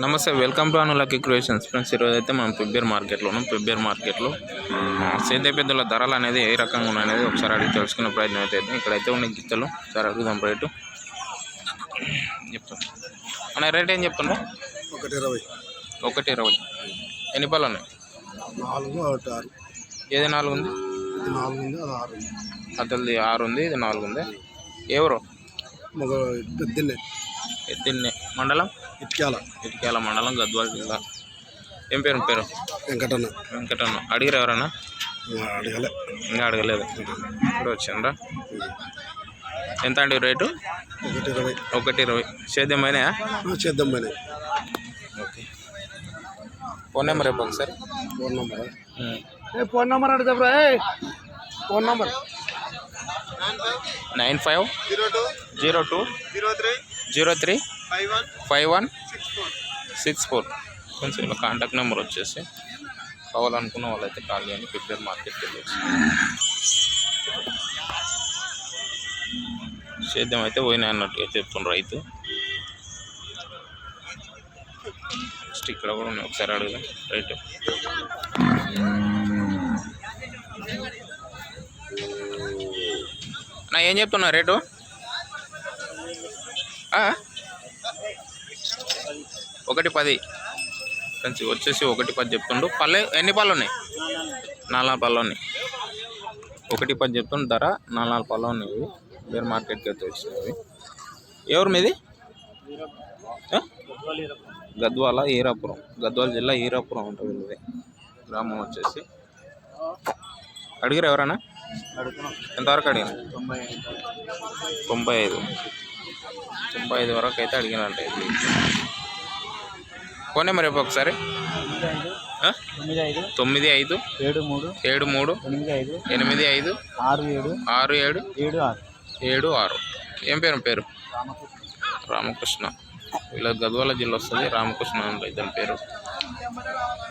నమస్తే welcome to అనులకి creations. Friends ఈరోజు అయితే మనం పెబ్బేర్ మార్కెట్లో ఉన్నాం పెబ్బేర్ మార్కెట్లో సేద్య పెద్దల ధరలు అనేది ఏ రకంగా ఉన్నాయనేది ఒకసారి అడిగి తెలుసుకునే ప్రయత్నం అయితే. ఇక్కడైతే ఉన్నాయి గిత్తలు ఒకసారి అడుగుదాం రేటు. చెప్తాం అన్న రేట్ ఏం చెప్తుండ్రా? ఒకటి ఇరవై. ఒకటి ఇరవై. ఎన్ని పళ్ళు ఉన్నాయి? నాలుగు ఒకటి ఆరు. ఏది నాలుగు ఉంది ఇది నాలుగు ఉంది అది ఆరు ఉంది అతనిది ఆరు ఉంది ఇది నాలుగు ఉంది ఎవరు? మగ పెద్దలే ఎత్తిన్నే మండలం? ఇటుకాల ఇటుకేల మండలం గద్వాల జిల్లా. ఏం పేరు పేరు? వెంకటన్న. వెంకటన్న. అడిగిరు ఎవరన్నా? అడగలే. ఇంకా అడగలేదు. ఇప్పుడు వచ్చిండ్రా? ఎంత అండి రేటు? ఒకటి ఇరవై ఒకటి ఇరవై ఆ, చేద్దాం మరి ఓకే. ఫోన్ నెంబర్ రేపు ఒకసారి. Phone number? ఫోన్ నంబర్ అంటే చెప్పరా? Phone number. Nine five zero two zero three five one six four. కొంచెం ఇలా కాంటాక్ట్ నెంబర్ వచ్చేసి కావాలనుకున్న వాళ్ళైతే కాల్ చేయండి. ప్రిపేర్ మార్కెట్కి వెళ్ళొచ్చు. సేద్యం అయితే పోయినా అన్నట్టుగా చెప్తున్నారు రైతు. నెక్స్ట్ ఇక్కడ కూడా ఉన్నాయి. ఒకసారి అడుగుదాం. రైట్ నా ఏం చెప్తున్నా రేటు? ఒకటి పది. ఫ్రెండ్స్ వచ్చేసి ఒకటి పది చెప్తుండు. పల్లె ఎన్ని పళ్ళు ఉన్నాయి నాలుగు పళ్ళు ఉన్నాయి ఒకటి పది చెప్తుండు ధర నాలుగు పళ్ళు ఉన్నాయి వేరే మార్కెట్కి అయితే వచ్చినవి. ఎవరు మీది? గద్వాల ఈరాపురం. గద్వాల జిల్లా ఈరాపురం ఉంటుంది వీళ్ళది గ్రామం వచ్చేసి. అడిగారు ఎవరన్నా? ఎంతవరకు అడిగారు తొంభై ఐదు. తొంభై ఐదు వరకు అయితే అడిగినంట ఇది. ఫోన్ నెంబర్ ఒకసారి? తొమ్మిది ఐదు ఏడు మూడు ఏడు మూడు ఎనిమిది ఐదు ఆరు ఏడు ఆరు ఏడు ఏడు ఆరు. ఏడు ఆరు. ఏం పేరు పేరు? రామకృష్ణ. వీళ్ళ గద్వాల జిల్లా వస్తుంది రామకృష్ణ అంటే ఇతని పేరు.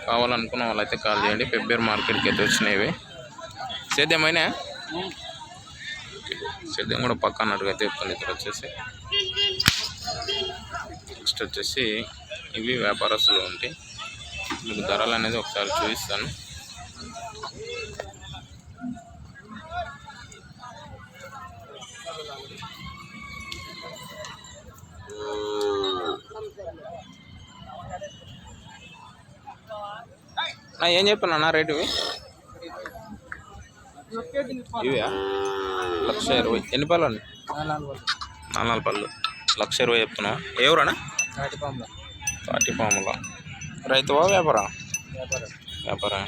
కావాలనుకున్న వాళ్ళైతే కాల్ చేయండి. ఫిబ్రవరి మార్కెట్కి అయితే వచ్చినాయి సేద్యమైనా సేద్యం కూడా పక్క అన్నట్టుగా అయితే ఇక్కడ వచ్చేసి నెక్స్ట్ వచ్చేసి ఇవి వ్యాపారస్తులు ఉంటాయి మీకు ధరలు అనేది ఒకసారి చూపిస్తాను. నా ఏం చెప్పాను అన్న రేటు ఇవి? లక్ష ఇరవై. ఎన్ని పళ్ళు అండి? నాలుగు పళ్ళు. లక్ష ఇరవై చెప్తున్నావా? ఎవరన్నా తాటి పాముల రైతువా వ్యాపారా. వ్యాపారం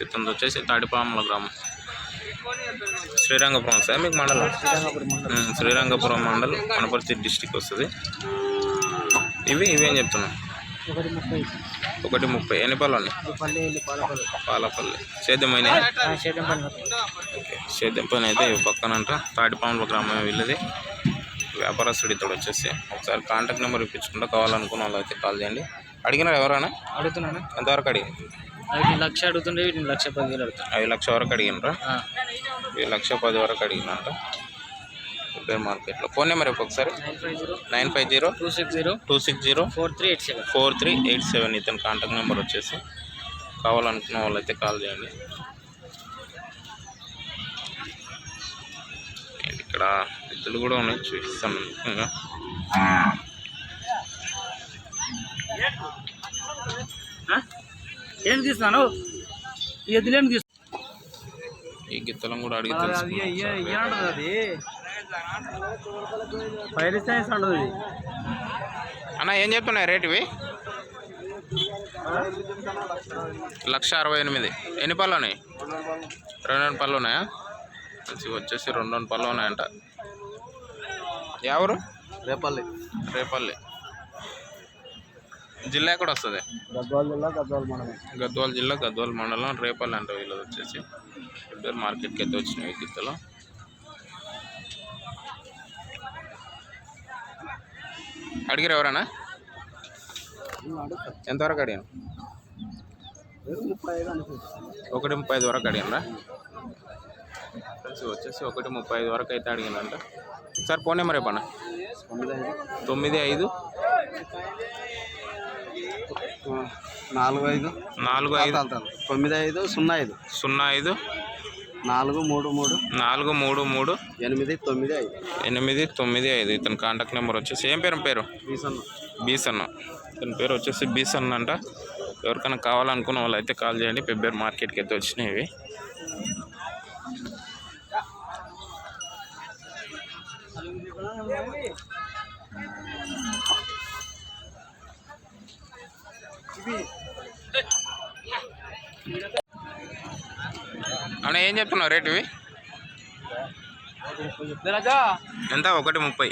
చిత్తం వచ్చేసి తాటిపాముల గ్రామం. శ్రీరంగపురం సార్ మీకు మండలం? శ్రీరంగపురం మండలం. వనపర్తి డిస్టిక్ వస్తుంది. ఇవి ఇవేం చెప్తున్నా ఒకటి ముప్పై. ఎన్ని పళ్ళు ఉన్నాయి పల్లె పాలపల్లి సేద్యం పని ఓకే. సేద్యం పని అయితే పక్కనంట. తాటిపాముల గ్రామం వీళ్ళది. వ్యాపారస్తుడి ఇతడు వచ్చేసి. ఒకసారి కాంటాక్ట్ నెంబర్ ఇప్పించుకుంటా కావాలనుకున్న వాళ్ళు అయితే కాల్ చేయండి. అడిగినారు ఎవరైనా? అడుగుతున్నాను? ఎంతవరకు అడిగి వీటిని లక్ష అడుగుతుండే వీటిని లక్ష పది వేలు అడుగుతాను ఐదు లక్ష వరకు అడిగినరా ఈ లక్ష పది వరకు అడిగినంట రిపేర్ మార్కెట్లో. ఫోన్ నెంబర్ ఒకసారి. Nine five zero two six zero two six zero four three eight seven four three eight seven ఇతని కాంటాక్ట్ నెంబర్ వచ్చేసి కావాలనుకున్న వాళ్ళైతే కాల్ చేయండి. ఇక్కడ ఎద్దులు కూడా ఉన్నాయి చూపిస్తాను ఇంకా. ఏం తీస్తున్నాను ఈ ఎద్దులేం తీసు ఈ గిత్తలం కూడా అడిగి అది ఫైర్ సైన్స్ ఉండదు అన్న ఏం చెప్తున్నాయి రేట్ ఇవి? లక్ష అరవై ఎనిమిది. ఎన్ని పళ్ళు ఉన్నాయి రెండు రెండు పళ్ళు ఉన్నాయా? వచ్చేసి రెండు రెండు పళ్ళు ఉన్నాయంట. ఎవరు? రేపల్లి. రేపల్లి. జిల్లా ఎక్కడ వస్తుంది? గద్వాల జిల్లా గద్వాల గద్వాల జిల్లా గద్వాల మండలం రేపల్లి అంటే వీళ్ళది వచ్చేసి. మార్కెట్కి అయితే వచ్చినాయి గిత్తలు. అడిగారు ఎవరైనా ఎంతవరకు అడిగాను ఒకటి ముప్పై ఐదు వరకు అడిగినరా ఫ్రెండ్స్ వచ్చేసి ఒకటి ముప్పై ఐదు వరకు అయితే అడిగినంట సార్ ఫోన్ నెంబర్ చెప్పండి. తొమ్మిది ఐదు తొమ్మిది ఐదు. నాలుగు ఐదు. నాలుగు ఐదు. తొమ్మిది ఐదు సున్నా ఐదు. సున్నా ఐదు. నాలుగు మూడు మూడు నాలుగు మూడు మూడు ఎనిమిది తొమ్మిది ఐదు. ఎనిమిది తొమ్మిది ఐదు. ఇతని కాంటాక్ట్ నెంబర్ వచ్చేసి ఏం పేరు పేరు? వీసన్న బీసన్న. ఇతని పేరు వచ్చేసి బీసన్న అంట. ఎవరికైనా కావాలనుకున్న వాళ్ళు అయితే కాల్ చేయండి పెబ్బేరు మార్కెట్కి అయితే వచ్చినాయి ఇవి అన్న ఏం చెప్తున్నావు రేట్ ఇవి? ఎంత? ఒకటి ముప్పై.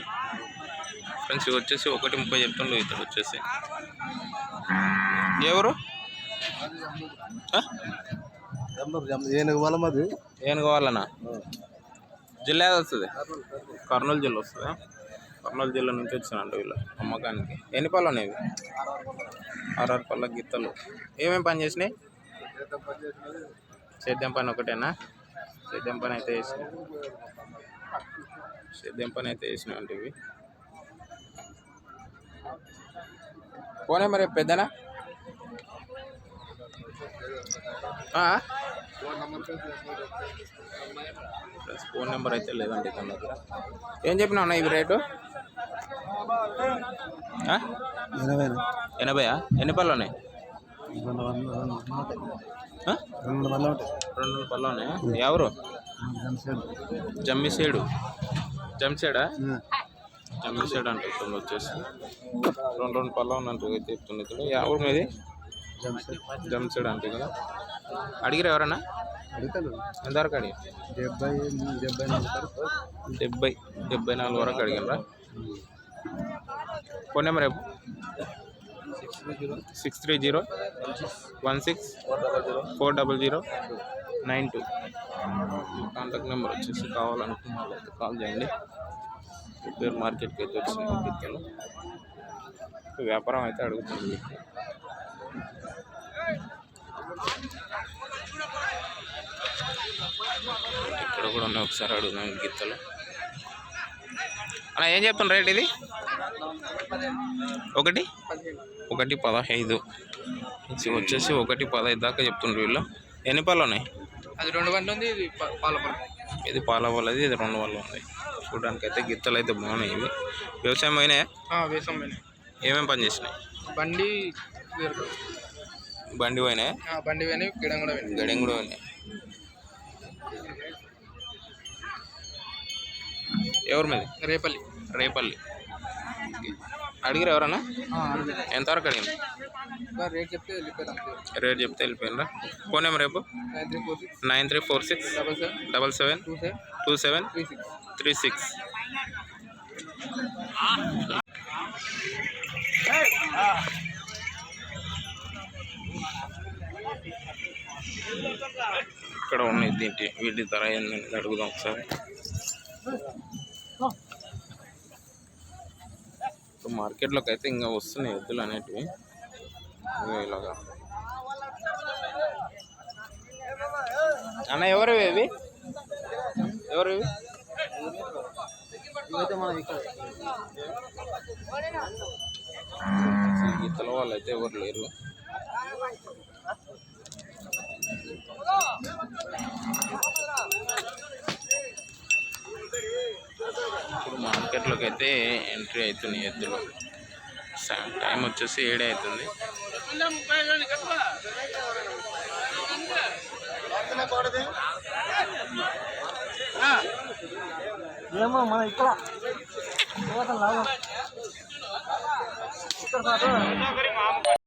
ఫ్రెండ్స్ ఇవి వచ్చేసి ఒకటి ముప్పై చెప్తుండు ఇతడు వచ్చేసి. ఎవరు? ఏనుగు బలం అది. ఏం కావాలన్నా జిల్లా ఏది వస్తుంది? కర్నూలు జిల్లా వస్తుందా? కర్నూలు జిల్లా నుంచి వచ్చినంట వీళ్ళు అమ్మకానికి. ఎన్ని పళ్ళు ఉన్నాయి ఇవి? ఆరు పళ్ళ. గిత్తలు. ఏమేమి పని చేసినాయి? సేద్యం పని ఒకటేనా? సేద్యం పని అయితే చేసినాయి సేద్యం పని అయితే అంటే ఇవి. పోనే మరి పెద్దనా? ఫోన్ నెంబర్ అయితే లేదండి తన దగ్గర. ఏం చెప్పినా అన్న ఇవి రేటు? ఎనభై ఎనభైయా? ఎన్ని పళ్ళు ఉన్నాయి? రెండు రెండు పళ్ళు ఉన్నాయా. ఎవరు? జమ్మిసేడు. జమ్మిసేడా. జమ్మిసేడు? అంటే ఇప్పుడు వచ్చేసి. రెండు రెండు పళ్ళు ఉన్నట్టు అయితే చెప్తుంది ఇక్కడ. ఎవరు మీది? జమ్మిసేడు. అంటే కదా. అడిగిరా ఎవరన్నా? ఎంతవరకు అడిగి? డెబ్బై డెబ్బై నాలుగు డెబ్బై డెబ్బై నాలుగు వరకు అడిగినరా phone number six three zero one six four double zero nine two. Contact number వచ్చేసి కావాలనుకున్న వాళ్ళైతే కాల్ చేయండి. పేరు మార్కెట్కి అయితే వచ్చింది గిత్తలు వ్యాపారం అయితే అడుగుతుంది ఇక్కడ కూడా ఉన్నాయి ఒకసారి అడుగుదాం గిత్తలు. అలా ఏం చెప్పండి రేట్ ఇది? ఒకటి? ఒకటి పదహైదు. వచ్చేసి ఒకటి పదహైదు దాకా చెప్తుండ్రు వీళ్ళు. ఎన్ని పళ్ళు ఉన్నాయి? అది రెండు గంటలు ఉంది ఇది పాల ఇది పాల ఇది రెండు వాళ్ళు ఉంది. చూడడానికి అయితే గిత్తలు అయితే బాగున్నాయి ఇవి. వ్యవసాయం అయినాయా వేసాం ఏమేమి పని చేసినాయి? బండి బండి పోయినాయా? బండి పోయినాయి గిడం కూడా పోయినాయి. గడియం కూడా పోయినాయి. ఎవరి మీద? రేపల్లి. రేపల్లి. అడిగిరా ఎవరన్నా? ఎంతవరకు అడిగింది? రేట్ చెప్తే రేట్ చెప్తే ఫోన్ నెంబర్ రేపు nine three four six. Double seven. Double seven. Two seven. Three six. ఇక్కడ ఉన్నాయి దీంటి వీటి ధర ఏందని అడుగుదాం ఒకసారి. సో మార్కెట్లోకి అయితే ఇంకా వస్తున్నాయి ఎద్దులు అనేటివి. ఇలాగా. అన్న ఎవరు ఇవి? ఎవరు ఇవి ఇవైతే మనం ఇక్కడ ఈ గీతల వాళ్ళు అయితే ఎవరు లేరు ఇప్పుడు మార్కెట్లోకి అయితే ఎంట్రీ అవుతుంది ఎద్దులు టైం వచ్చేసి ఏడే అవుతుంది. ఏమో మన ఇక్కడ. ఇక్కడ